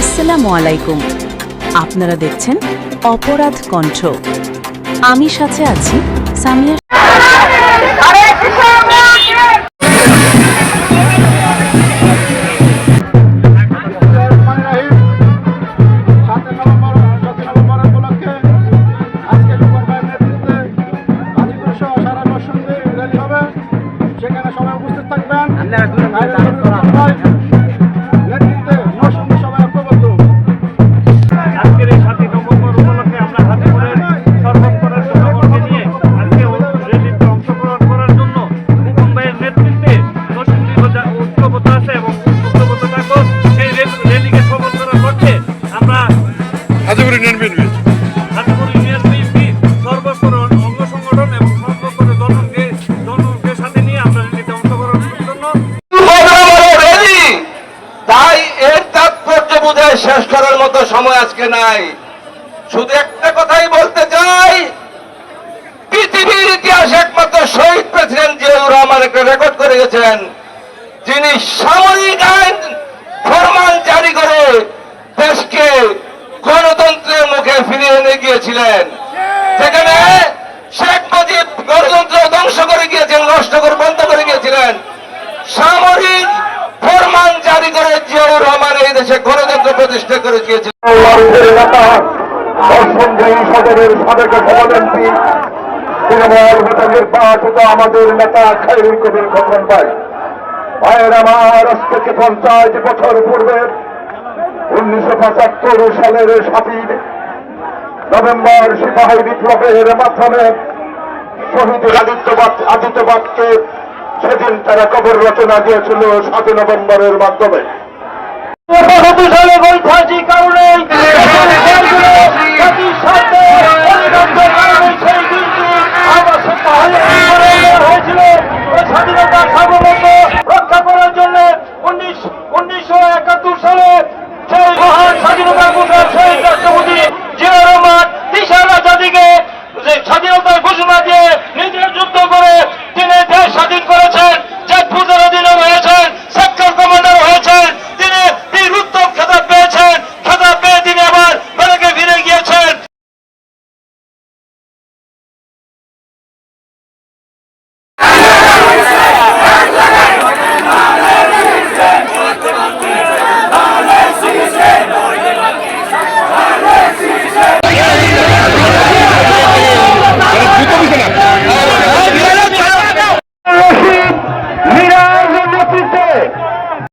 আসসালামু আলাইকুম। আপনারা দেখছেন অপরাধ কণ্ঠ। আমি সাথে আছি সামিয়া শেষ করার মতো সময় আজকে নাই। শুধু একটা কথাই বলতে চাই, পৃথিবীর ইতিহাসে একমাত্র শহীদ প্রেসিডেন্ট জিয়াউর রহমান একটা রেকর্ড করে গেছেন, যিনি সামরিক আইন ফরমান জারি করে দেশকে গণতন্ত্রের মুখে ফিরিয়ে এনে গিয়েছিলেন। সেখানে শেখ মুজিব গণতন্ত্র ধ্বংস করে গিয়েছেন নষ্ট করে বন্ধ করে গিয়েছিলেন। সামরিক ফরমান জারি করে জিয়াউর রহমান এই দেশে গণতন্ত্র প্রতিষ্ঠা করে নির্বাচিত আমাদের নেতা খাইরুল কবির খোকন ভাই। ভাইয়ের আমার আজ থেকে পঞ্চাশ বছর পূর্বে? উনিশশো পঁচাত্তর সালের সাতই নভেম্বর সিপাহী বিপ্লবের মাধ্যমে শহীদ আদিত্যবাদ আদিত্যবাদকে সেদিন তারা কবর রচনা দিয়েছিল সাতই নভেম্বরের মাধ্যমে। সালে সেই মহান স্বাধীনতা ঘোষণা সেই রাষ্ট্রপতি জিয়া